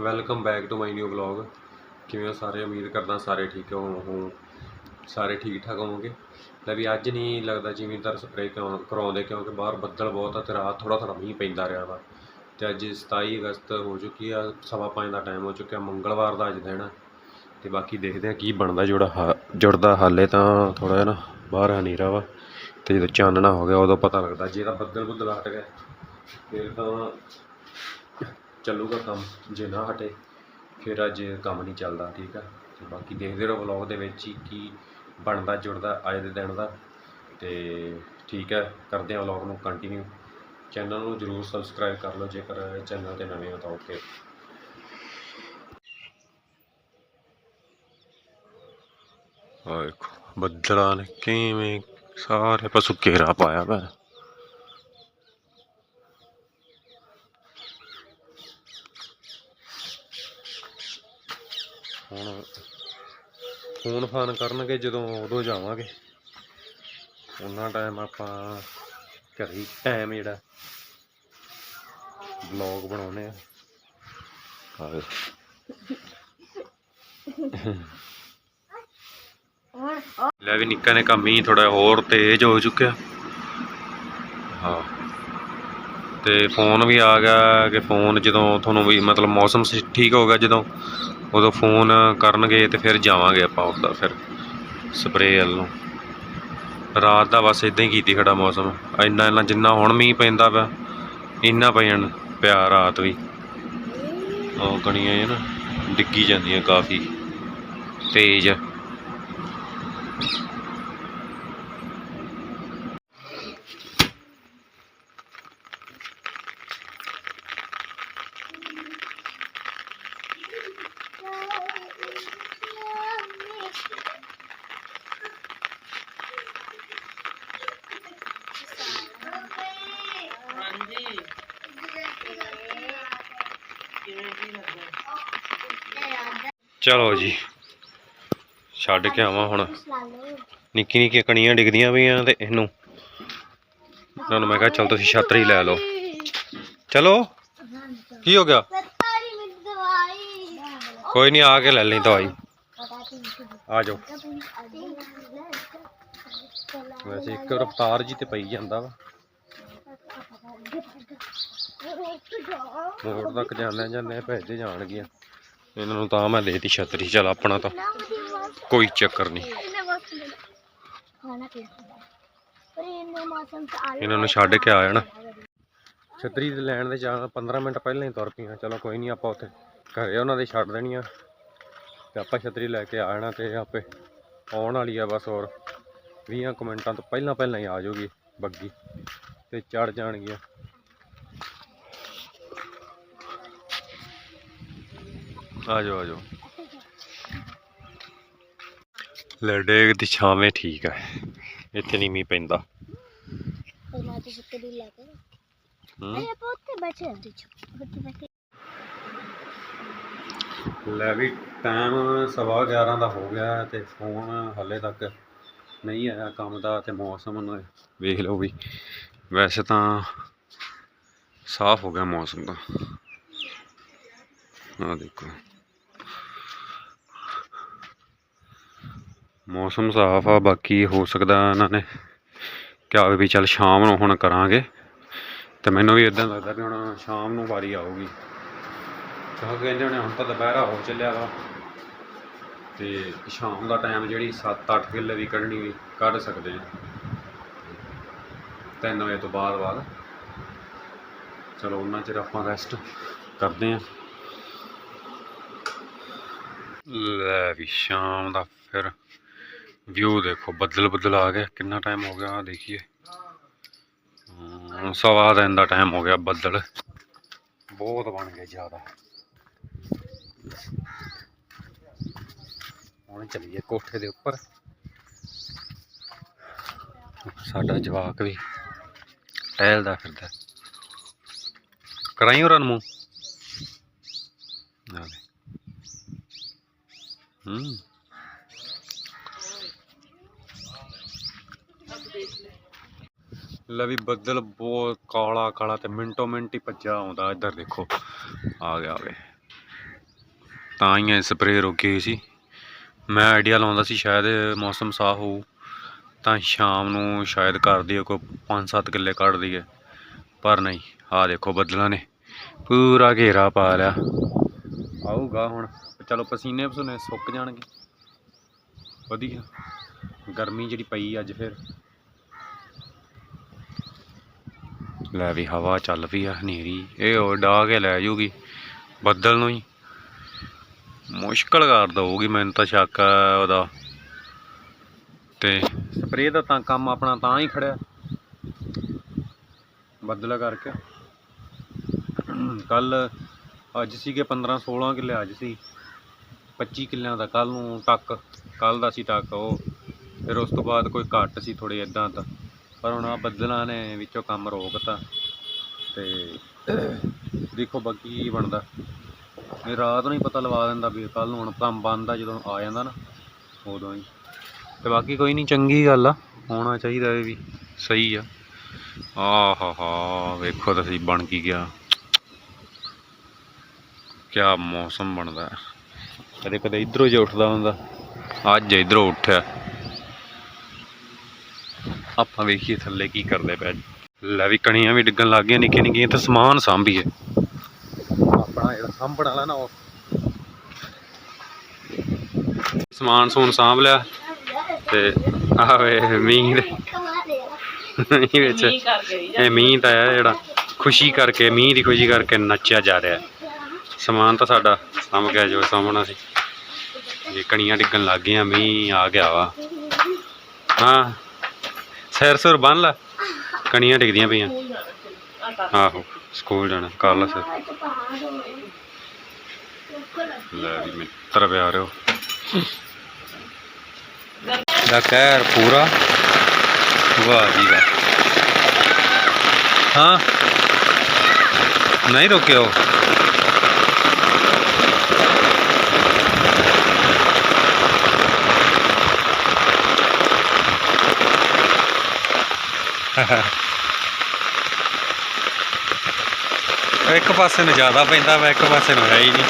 Welcome back to my new vlog ਕਿਵੇਂ ਹੋ ਸਾਰੇ? ਉਮੀਦ ਕਰਦਾ ਸਾਰੇ ਠੀਕ ਹੋ ਸਾਰੇ ਠੀਕ ਠਾਕ ਹੋਵੋਗੇ ਲੈ ਵੀ ਅੱਜ ਨਹੀਂ ਲੱਗਦਾ ਜਿਵੇਂ ਤਰ ਸਪਰੇਅ ਕਿਉਂ ਕਰਾਉਂਦੇ, ਕਿਉਂਕਿ ਬਾਹਰ ਬੱਦਲ ਬਹੁਤ ਆ ਤੇ ਰਾਤ ਥੋੜਾ ਥੋੜਾ ਮੀਂਹ ਪੈਂਦਾ ਰਿਹਾ ਵਾ। ਤੇ ਅੱਜ 27 ਅਗਸਤ ਹੋ ਚੁੱਕੀ ਆ, ਸਵਾ ਪੰਜ ਦਾ ਟਾਈਮ ਹੋ ਚੁੱਕਿਆ, ਮੰਗਲਵਾਰ ਦਾ ਅੱਜ ਦਿਨ ਆ। ਤੇ ਬਾਕੀ ਦੇਖਦੇ ਆ ਕੀ ਬਣਦਾ ਜੁੜਾ ਹਾ- ਜੁੜਦਾ ਹਾਲੇ ਤਾਂ ਥੋੜਾ ਜਿਹਾ ਨਾ ਬਾਹਰ ਹਨੇਰਾ ਵਾ। ਤੇ ਜਦੋਂ ਚਾਨਣਾ ਹੋ ਗਿਆ, ਉਦੋਂ ਪਤਾ ਲੱਗਦਾ ਜੇ ਤਾਂ ਬੱਦਲ ਬੁੱਦਲ ਹਟ ਗਏ ਫਿਰ ਤਾਂ ਚੱਲੂਗਾ ਕੰਮ, ਜੇ ਨਾ ਹਟੇ, ਫਿਰ ਅੱਜ ਕੰਮ ਨਹੀਂ ਚੱਲਦਾ, ਠੀਕ ਆ? ਤੇ ਬਾਕੀ ਦੇਖਦੇ ਰਹੋ ਵਲੌਗ ਦੇ ਵਿੱਚ ਹੀ ਕੀ ਬਣਦਾ, ਜੁੜਦਾ ਅੱਜ ਦੇ ਦਿਨ ਦਾ। ਤੇ ਠੀਕ ਹੈ ਕਰਦੇ ਹਾਂ ਵਲੌਗ ਨੂੰ ਕੰਟੀਨਿਊ ਚੈਨਲ ਨੂੰ ਜਰੂਰ ਸਬਸਕ੍ਰਾਈਬ ਕਰ ਲਓ, ਜੇਕਰ ਚੈਨਲ ਤੇ ਨਵੇਂ ਹੋ ਤਾਂ ਓਕੇ ਆ ਬੱਦਲਾਂ ਨੇ ਕਿਵੇਂ ਸਾਰੇ ਪਾਸੋਂ ਘੇਰਾ ਪਾਇਆ ਵਾ ਹੁਣ ਫੋਨ ਫਾਨ ਕਰਨਗੇ ਜਦੋਂ ਉਦੋਂ ਜਾਵਾਂਗੇ। ਉਹਨਾਂ ਟਾਈਮ ਆਪਾਂ ਘਰੇ ਟਾਈਮ ਜਿਹੜਾ ਬਲੌਗ ਬਣਾਉਨੇ ਆ। ਆਹ। ਲੈ ਵੀ ਨਿੱਕਾ ਨੇ ਕੰਮ ਹੀ ਥੋੜਾ ਹੋਰ ਤੇਜ਼ ਹੋ ਚੁੱਕਿਆ। ਹਾਂ। ਤੇ ਫੋਨ ਵੀ ਆ ਗਿਆ ਕਿ ਫੋਨ ਜਦੋਂ ਤੁਹਾਨੂੰ ਵੀ ਮਤਲਬ ਮੌਸਮ ਠੀਕ ਹੋ ਗਿਆ ਜਦੋਂ? ਉਦੋਂ ਫੋਨ ਕਰਨਗੇ ਤੇ ਫਿਰ ਜਾਵਾਂਗੇ ਆਪਾਂ ਉੱਦਾਂ ਫਿਰ ਸਪਰੇਅ ਵੱਲ ਨੂੰ। ਰਾਤ ਦਾ ਬਸ ਇਦਾਂ ਹੀ ਕੀਤੀ ਖੜਾ ਮੌਸਮ। ਇੰਨਾ ਇੰਨਾ ਜਿੰਨਾ ਹੁਣ ਮੀਂਹ ਪੈਂਦਾ ਪਿਆ, ਇੰਨਾ ਪੈਣ ਪਿਆ ਰਾਤ ਵੀ। ਉਹ ਕਣੀਆਂ ਇਹ ਨਾ ਡਿੱਗੀ ਜਾਂਦੀਆਂ ਕਾਫੀ। ਤੇਜ਼ ਹਾਂਜੀ ਕਿਵੇਂ ਕੀ ਲੱਗਦਾ ਚਲੋ ਜੀ। ਛੱਡ ਕੇ ਆਵਾਂ ਹੁਣ। ਨਿੱਕੀ ਨਿੱਕੀਆਂ ਕਣੀਆਂ ਡਿੱਗਦੀਆਂ ਪਈਆਂ ਤੇ ਇਹਨੂੰ। ਇਹਨਾਂ ਨੂੰ ਮੈਂ ਕਿਹਾ, ਚਲ ਤੁਸੀਂ ਛਤਰੀ ਲੈ ਲਓ। ਚਲੋ, ਕੀ ਹੋ ਗਿਆ? ਕੋਈ ਨਹੀਂ ਆ ਕੇ ਲੈ ਲਈ ਦਵਾਈ। ਆ ਜਾਓ। ਵੈਸੇ ਇੱਕ ਰਫਤਾਰ ਜੀ ਤੇ ਪਈ ਜਾਂਦਾ ਵਾ। ਮੋੜ ਤੱਕ ਜਾਂਦੇ ਜਾਂਦੇ ਭੇਜੇ ਜਾਣਗੀਆਂ। ਇਹਨਾਂ ਨੂੰ ਤਾਂ ਮੈਂ ਦੇਤੀ ਛਤਰੀ ਚਲ ਆਪਣਾ ਤਾਂ। ਕੋਈ ਚੱਕਰ ਨਹੀਂ। ਇਹਨਾਂ ਨੂੰ ਛੱਡ ਕੇ ਆ ਜਾਣਾ ਛਤਰੀ ਦੇ ਲੈਣ ਦੇ ਜਾਣਾ 15 ਮਿੰਟ ਪਹਿਲਾਂ ਹੀ ਤੁਰ ਪਈਆਂ। ਚਲੋ ਕੋਈ ਨਹੀਂ ਆਪਾਂ ਉੱਥੇ ਘਰੇ ਉਹਨਾਂ ਦੇ ਛੱਡ ਦੇਣੀਆਂ। ਤੇ ਆਪਾਂ ਛਤਰੀ ਲੈ ਕੇ ਆ ਜਾਣਾ ਤੇ ਆਪੇ ਆਉਣ ਵਾਲੀ ਆ ਬਸ ਹੋਰ। 20 ਕੁ ਮਿੰਟਾਂ ਤੋਂ ਪਹਿਲਾਂ ਪਹਿਲਾਂ ਹੀ ਆ ਜਾਊਗੀ ਬੱਗੀ। ਤੇ ਚੜ ਜਾਣਗੀਆਂ। ਆ ਜਾਓ ਆ ਜਾਓ ਲੈ ਦੀ ਛਾਵੇਂ ਠੀਕ ਹੈ ਇੱਥੇ ਨਹੀਂ ਮੀਂਹ ਪੈਂਦਾ ਲੈ ਵੀ ਟਾਈਮ ਸਵਾ 11 ਦਾ ਹੋ ਗਿਆ ਤੇ ਫੋਨ ਹਲੇ ਤੱਕ ਨਹੀਂ ਆਇਆ ਕੰਮ ਦਾ ਤੇ ਮੌਸਮ ਨੂੰ ਵੇਖ ਲਓ ਵੀ। ਵੈਸੇ ਤਾਂ ਸਾਫ਼ ਹੋ ਗਿਆ ਮੌਸਮ ਦਾ ਆ ਦੇਖੋ। ਮੌਸਮ ਸਾਫ਼ ਆ, ਬਾਕੀ ਹੋ ਸਕਦਾ ਇਹਨਾਂ ਨੇ ਕਿਹਾ ਵੀ ਚੱਲ ਸ਼ਾਮ ਨੂੰ ਹੁਣ ਕਰਾਂਗੇ। ਤੇ ਮੈਨੂੰ ਵੀ ਇਦਾਂ ਲੱਗਦਾ ਵੀ ਹੁਣ ਸ਼ਾਮ ਨੂੰ ਵਾਰੀ ਆਊਗੀ। ਕਿਉਂਕਿ ਕਹਿੰਦੇ ਹੋਣੇ ਹੁਣ ਤਾਂ ਦੁਪਹਿਰਾ ਹੋ ਚੱਲਿਆ ਵਾ। ਤੇ ਸ਼ਾਮ ਦਾ ਟਾਈਮ ਜਿਹੜੀ 7-8 ਕਿੱਲੇ ਦੀ ਕੱਢਣੀ ਵੀ ਕੱਢ ਸਕਦੇ ਆ। 3 ਵਜੇ ਤੋਂ ਬਾਅਦ ਬਾਅਦ। ਚਲੋ ਉਹਨਾਂ ਚਿਰ ਆਪਾਂ ਰੈਸਟ ਕਰਦੇ ਆ। ਲੈ ਵੀ ਸ਼ਾਮ ਦਾ ਫਿਰ। ਵਿਊ ਦੇਖੋ ਬੱਦਲ ਬੱਦਲ ਆ ਗਏ। ਕਿੰਨਾ ਟਾਈਮ ਹੋ ਗਿਆ ਆਹ ਦੇਖੀਏ। ਹਮ, ਸਵਾ ਦਿਨ ਦਾ ਟਾਈਮ ਹੋ ਗਿਆ ਬੱਦਲ। ਬਹੁਤ ਬਣ ਗਏ ਜ਼ਿਆਦਾ। ਹੁਣ ਚੱਲੀਏ ਕੋਠੇ ਦੇ ਉੱਪਰ। ਸਾਡਾ ਜਵਾਕ ਵੀ ਟਹਿਲਦਾ ਫਿਰਦਾ। ਕਰਾਈ ਹੋਰਾਂ ਨੂੰ ਮੂੰਹ ਹੂੰ ਲੈ ਵੀ ਬੱਦਲ ਬਹੁਤ ਕਾਲਾ ਕਾਲਾ ਤੇ ਮਿੰਟੋ ਮਿੰਟ ਹੀ ਭੱਜਾ ਆਉਂਦਾ, ਇੱਧਰ ਦੇਖੋ। ਆ ਗਿਆ ਵੇ। ਤਾਂ ਹੀ ਇਹ ਸਪਰੇਅ ਰੁਕੀ ਸੀ। ਮੈਂ ਆਈਡੀਆ ਲਾਉਂਦਾ ਸੀ ਸ਼ਾਇਦ ਮੌਸਮ ਸਾਫ਼ ਹੋਊ, ਤਾਂ ਸ਼ਾਮ ਨੂੰ ਸ਼ਾਇਦ ਕਰ ਦਈਏ ਕੋਈ 5-7 ਕਿੱਲੇ ਕੱਢ ਦਈਏ। ਪਰ ਨਹੀਂ, ਆਹ ਦੇਖੋ ਬੱਦਲਾਂ ਨੇ। ਪੂਰਾ ਘੇਰਾ ਪਾ ਲਿਆ। ਆਊਗਾ ਹੁਣ। ਚਲੋ ਪਸੀਨੇ ਪਸੂਨੇ ਸੁੱਕ ਜਾਣਗੇ। ਵਧੀਆ। ਗਰਮੀ ਜਿਹੜੀ ਪਈ ਅੱਜ ਫਿਰ। ਲੈ ਵੀ ਹਵਾ ਚੱਲ ਪਈ ਆ, ਹਨੇਰੀ। ਇਹ ਉਹ ਡਾ ਕੇ ਲੈ ਜੂਗੀ, ਬੱਦਲ ਨੂੰ ਹੀ। ਮੁਸ਼ਕਲ ਕਰ ਦਊਗੀ, ਮੈਨੂੰ ਤਾਂ ਸ਼ੱਕ ਉਹਦਾ। ਤੇ ਸਪਰੇਅ ਦਾ ਤਾਂ ਕੰਮ ਆਪਣਾ ਤਾਂ ਹੀ ਖੜਿਆ। ਬੱਦਲ ਕਰਕੇ। ਕੱਲ ਅੱਜ ਸੀਗੇ 15 16 ਕਿੱਲੇ, ਅੱਜ ਸੀ 25 ਕਿੱਲਿਆਂ ਦਾ। ਕੱਲ ਨੂੰ ਟੱਕ, ਕੱਲ ਦਾ ਸੀ ਟੱਕ ਉਹ। ਫਿਰ ਉਸ ਤੋਂ ਬਾਅਦ ਕੋਈ ਘੱਟ ਸੀ ਥੋੜੇ ਇਦਾਂ ਤਾਂ ਪਰ ਹੁਣ ਆ ਬੱਦਲਾਂ ਨੇ ਵਿੱਚੋਂ ਕੰਮ ਰੋਕਤਾ ਤੇ ਦੇਖੋ ਬਾਕੀ ਕੀ ਬਣਦਾ। ਇਹ ਰਾਤ ਨੂੰ ਹੀ ਪਤਾ ਲਵਾ ਦਿੰਦਾ ਵੀ ਕੱਲ ਨੂੰ ਹੁਣ ਕੰਮ ਬੰਦ ਜਦੋਂ ਆ ਜਾਂਦਾ ਨਾ, ਉਦੋਂ ਹੀ। ਤੇ ਬਾਕੀ ਕੋਈ ਨਹੀਂ, ਚੰਗੀ ਗੱਲ ਆ, ਹੋਣਾ ਚਾਹੀਦਾ ਇਹ ਵੀ, ਸਹੀ ਆ। ਆਹਾ ਹਾ, ਵੇਖੋ ਤੁਸੀਂ ਬਣ ਕੀ ਗਿਆ। ਕਿਆ ਮੌਸਮ ਬਣਦਾ। ਕਦੇ ਕਦੇ ਇਧਰੋਂ ਜੇ ਉੱਠਦਾ ਹੁੰਦਾ। ਅੱਜ ਇਧਰੋਂ ਉੱਠਿਆ। ਆਪਾਂ ਵੇਖੀਏ ਥੱਲੇ ਕੀ ਕਰਦੇ ਪਏ ਲੈ ਵੀ ਕਣੀਆਂ ਵੀ ਡਿੱਗਣ ਲੱਗ ਗਈਆਂ ਨਿੱਕੀਆਂ ਨਿੱਕੀਆਂ ਤੇ ਸਮਾਨ ਸਾਂਭੀਏ। ਆਪਣਾ ਜਿਹੜਾ ਸਾਂਭਣ ਵਾਲਾ ਨਾ ਉਹ। ਸਮਾਨ ਸਮੂਨ ਸਾਂਭ ਲਿਆ ਤੇ ਆਵੇ ਮੀਂਹ ਦੇ ਮੀਂਹ ਵਿੱਚ ਮੀਂਹ ਕਰ ਗਈ ਇਹ ਮੀਂਹ ਤਾਂ ਹੈ ਜਿਹੜਾ ਖੁਸ਼ੀ ਕਰਕੇ ਮੀਂਹ ਦੀ ਖੁਸ਼ੀ ਕਰਕੇ ਨੱਚਿਆ ਜਾ ਰਿਹਾ। ਸਮਾਨ ਤਾਂ ਸਾਡਾ ਸਾਂਭ ਗਿਆ ਜੋ ਸਾਂਭਣਾ ਸੀ। ਇਹ ਕਣੀਆਂ ਡਿੱਗਣ ਲੱਗ ਗਈਆਂ ਮੀਂਹ ਆ ਗਿਆ ਵਾ। ਹਾਂ। ਸਿਰ ਸੁਰ ਬੰਨ ਲੈ। ਕਣੀਆਂ ਡਿੱਗਦੀਆਂ ਪਈਆਂ। ਆਹੋ, ਸਕੂਲ ਜਾਣਾ ਕੱਲ ਸਿਰ। ਲੈ ਵੀ ਮਿੱਤਰ ਪਿਆਰਿਓ। ਦਾ ਕਹਿਰ ਪੂਰਾ। ਵਾਹ ਜੀ ਵਾਹ। ਹਾਂ। ਨਹੀਂ ਰੁਕਿਓ। ਇੱਕ ਪਾਸੇ ਨੂੰ ਜ਼ਿਆਦਾ ਪੈਂਦਾ ਵਾ ਇੱਕ ਪਾਸੇ ਨੂੰ ਹੈ ਹੀ ਨਹੀਂ।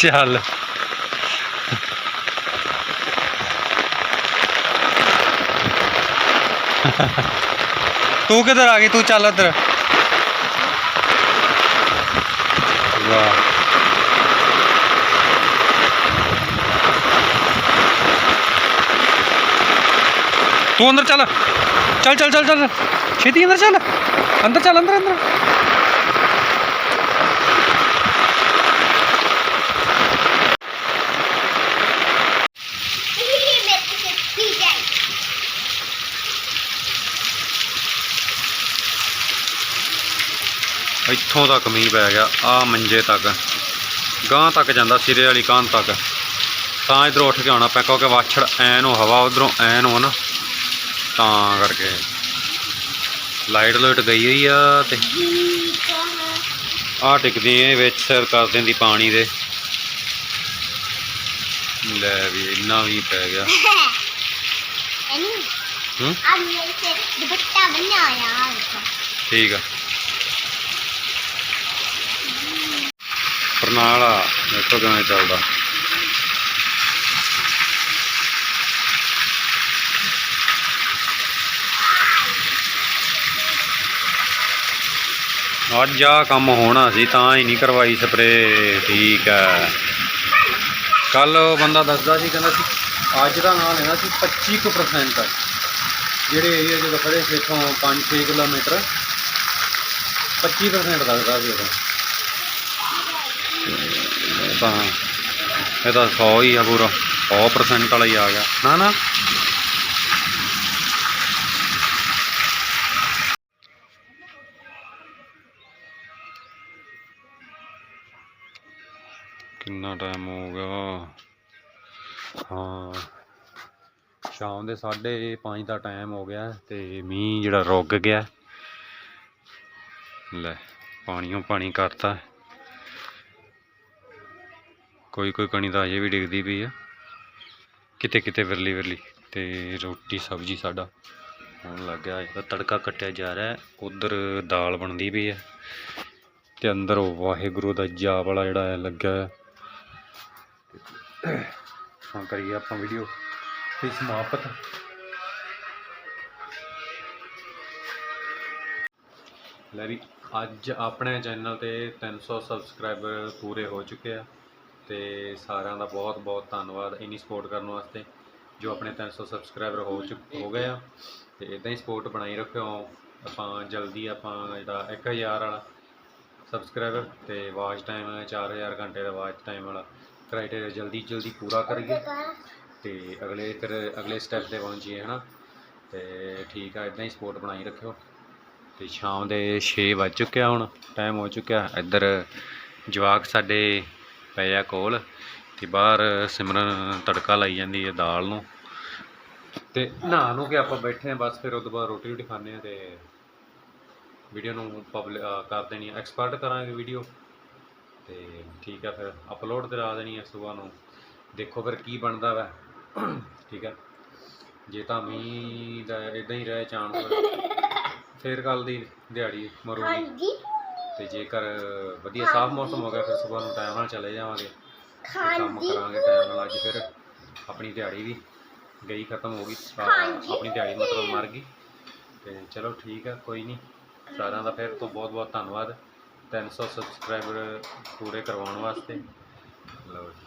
ਚੱਲ ਤੂੰ ਕਿੱਧਰ ਆ ਗਈ? ਤੂੰ ਚੱਲ ਇੱਧਰ ਵਾਹ। ਤੂੰ ਅੰਦਰ ਚੱਲ। ਚੱਲ ਚੱਲ ਚੱਲ ਚੱਲ। ਛੇਤੀ ਅੰਦਰ ਚੱਲ। ਅੰਦਰ ਚੱਲ ਅੰਦਰ ਅੰਦਰ। ਇੱਥੋਂ ਤੱਕ ਮੀਂਹ ਪੈ ਗਿਆ ਆ ਮੰਜੇ ਤੱਕ। ਗਾਂ ਤੱਕ ਜਾਂਦਾ ਸਿਰੇ ਵਾਲੀ ਕਾਂ ਤੱਕ। ਤਾਂ ਇਧਰ ਉੱਠ ਕੇ ਆਉਣਾ ਪੈ ਕਿਉਂਕਿ ਵਾਛੜ ਐਨ ਹੋ ਹਵਾ ਉਧਰੋਂ ਐਨ ਹੋ ਨਾ। ਤਾਂ ਕਰਕੇ ਲਾਈਟ ਲੋਟ ਗਈ ਹੋਈ ਆ ਤੇ ਆ ਟਿਕਦੀ ਐ ਵਿੱਚ ਸਿਰ ਕਰ ਦਿੰਦੀ ਪਾਣੀ ਦੇ। ਲੈ ਵੀ ਇੰਨਾ ਵੀ ਪੈ ਗਿਆ। ਹੂੰ? ਆ ਮੇਰੇ ਤੇ ਦੁਪੱਟਾ ਬੰਨਿਆ ਆ ਠੀਕ ਆ। ਬਰਨਾਲਾ ਦੇਖੋ ਕਿਵੇਂ ਚੱਲਦਾ। ਅੱਜ ਆ ਕੰਮ ਹੋਣਾ ਸੀ, ਤਾਂ ਹੀ ਨਹੀਂ ਕਰਵਾਈ ਸਪਰੇ ਠੀਕ ਹੈ। ਕੱਲ ਬੰਦਾ ਦੱਸਦਾ ਸੀ, ਕਹਿੰਦਾ ਸੀ, ਅੱਜ ਦਾ ਨਾਂ ਲੈਣਾ ਸੀ 25% ਜਿਹੜੇ ਏਰੀਆ ਜਦੋਂ ਖੜੇ ਸੀ, ਇੱਥੋਂ 5-6 ਕਿਲੋਮੀਟਰ। 25% ਦੱਸਦਾ ਸੀ ਉਹ ਤਾਂ ਇਹ ਤਾਂ 100 ਹੀ ਆ ਪੂਰਾ 100% ਵਾਲਾ ਹੀ ਆ ਗਿਆ ਨਾ ਨਾ? ਕਿੰਨਾ ਟਾਈਮ ਹੋ ਗਿਆ? ਹਾਂ, ਸ਼ਾਮ ਦੇ 5:30 ਦਾ ਟਾਈਮ ਹੋ ਗਿਆ ਤੇ ਮੀਂਹ ਜਿਹੜਾ ਰੁਕ ਗਿਆ। ਲੈ, ਪਾਣੀਓ ਪਾਣੀ ਕਰਤਾ। ਕੋਈ ਕੋਈ ਕਣੀ ਤਾਂ ਅਜੇ ਵੀ ਡਿੱਗਦੀ ਪਈ ਆ। ਕਿਤੇ ਕਿਤੇ ਵਿਰਲੀ ਵਿਰਲੀ। ਤੇ ਰੋਟੀ, ਸਬਜ਼ੀ ਸਾਡਾ ਹੋਣ ਲੱਗ ਗਿਆ। ਇਹਦਾ ਤੜਕਾ ਕੱਟਿਆ ਜਾ ਰਿਹਾ। ਉਧਰ ਦਾਲ ਬਣਦੀ ਪਈ ਹੈ ਤੇ ਅੰਦਰ ਉਹ ਵਾਹਿਗੁਰੂ ਦਾ ਜਾਪ ਵਾਲਾ ਜਿਹੜਾ ਹੈ, ਲੱਗਾ ਹੈ। ਹੁਣ ਕਰੀਏ ਆਪਾਂ ਵੀਡੀਓ ਤੇ ਸਮਾਪਤ? ਲੈ ਵੀ, ਅੱਜ ਆਪਣੇ ਚੈਨਲ ਤੇ 300 ਸਬਸਕ੍ਰਾਈਬਰ ਪੂਰੇ ਹੋ ਚੁੱਕੇ ਆ। ਤੇ ਸਾਰਿਆਂ ਦਾ ਬਹੁਤ ਬਹੁਤ ਧੰਨਵਾਦ ਇੰਨੀ ਸਪੋਰਟ ਕਰਨ ਵਾਸਤੇ, ਜੋ ਆਪਣੇ 300 ਸਬਸਕ੍ਰਾਈਬਰ ਹੋ ਚੁੱਕ, ਹੋ ਗਏ ਆ। ਤੇ ਇਦਾਂ ਹੀ ਸਪੋਰਟ ਬਣਾਈ ਰੱਖਿਓ। ਆਪਾਂ ਜਲਦੀ ਆਪਾਂ ਜਿਹੜਾ 1000 ਵਾਲਾ ਸਬਸਕ੍ਰਾਈਬਰ ਤੇ ਵਾਚ ਟਾਈਮ 4000 ਘੰਟੇ ਦਾ ਵਾਚ ਟਾਈਮ ਵਾਲਾ ਕ੍ਰਾਈਟੇਰੀਆ ਜਲਦੀ ਜਲਦੀ ਪੂਰਾ ਕਰੀਏ ਤੇ ਅਗਲੇ ਫਿਰ ਅਗਲੇ ਸਟੈਪ ਤੇ ਪਹੁੰਚੀਏ, ਹਨਾ? ਤੇ ਠੀਕ ਆ ਇਦਾਂ ਹੀ ਸਪੋਰਟ ਬਣਾਈ ਰੱਖਿਓ। ਤੇ ਸ਼ਾਮ ਦੇ 6 ਵੱਜ ਚੁੱਕਿਆ ਹੁਣ ਟਾਈਮ ਹੋ ਚੁੱਕਿਆ। ਇੱਧਰ ਜਵਾਕ ਸਾਡੇ ਪਏ ਆ ਕੋਲ ਤੇ ਬਾਹਰ ਸਿਮਰਨ ਤੜਕਾ ਲਾਈ ਜਾਂਦੀ ਹੈ ਦਾਲ ਨੂੰ। ਤੇ ਨਹਾ ਨੂੰ ਕਿ ਆਪਾਂ ਬੈਠੇ ਆ, ਬਸ ਫਿਰ ਉਦੋਂ ਬਾਅਦ ਰੋਟੀ ਰੋਟੀ ਖਾਣੇ ਆ ਤੇ ਵੀਡੀਓ ਨੂੰ ਪਬਲਿਕ ਕਰ ਦੇਣੀ ਐਕਸਪਰਟ ਕਰਾਂਗੇ ਵੀਡੀਓ ਤੇ ਠੀਕ ਆ ਫਿਰ ਅਪਲੋਡ ਕਰਾ ਦੇਣੀ ਹੈ ਸਵੇਰ ਨੂੰ। ਦੇਖੋ ਫਿਰ ਕੀ ਬਣਦਾ ਵਾ। ਠੀਕ ਆ। ਜੇ ਤਾਂ ਮੀਂਹ ਦਾ ਇਦਾਂ ਹੀ ਰਹਿ ਚਾਂਸ ਫਿਰ। ਕੱਲ ਦੀ ਦਿਹਾੜੀ ਮਰੂਗੀ। ਹਾਂਜੀ। ਤੇ ਜੇਕਰ ਵਧੀਆ ਸਾਫ਼ ਮੌਸਮ ਹੋ ਗਿਆ ਫਿਰ ਸਵੇਰ ਨੂੰ ਟਾਈਮ ਨਾਲ ਚਲੇ ਜਾਵਾਂਗੇ। ਤੇ ਕੰਮ ਕਰਾਂਗੇ ਟਾਈਮ ਨਾਲ ਅੱਜ ਫਿਰ ਆਪਣੀ ਦਿਹਾੜੀ ਵੀ ਗਈ ਖਤਮ ਹੋ ਗਈ। ਆਪਣੀ ਦਿਹਾੜੀ ਮਤਲਬ ਮਰ ਗਈ। ਤੇ ਚਲੋ ਠੀਕ ਆ ਕੋਈ ਨਹੀਂ। ਸਾਰਿਆਂ ਦਾ ਫਿਰ ਤੋਂ ਬਹੁਤ ਬਹੁਤ ਧੰਨਵਾਦ। 300 ਸਬਸਕ੍ਰਾਈਬਰ ਪੂਰੇ ਕਰਵਾਉਣ ਵਾਸਤੇ। ਲਓ ਜੀ।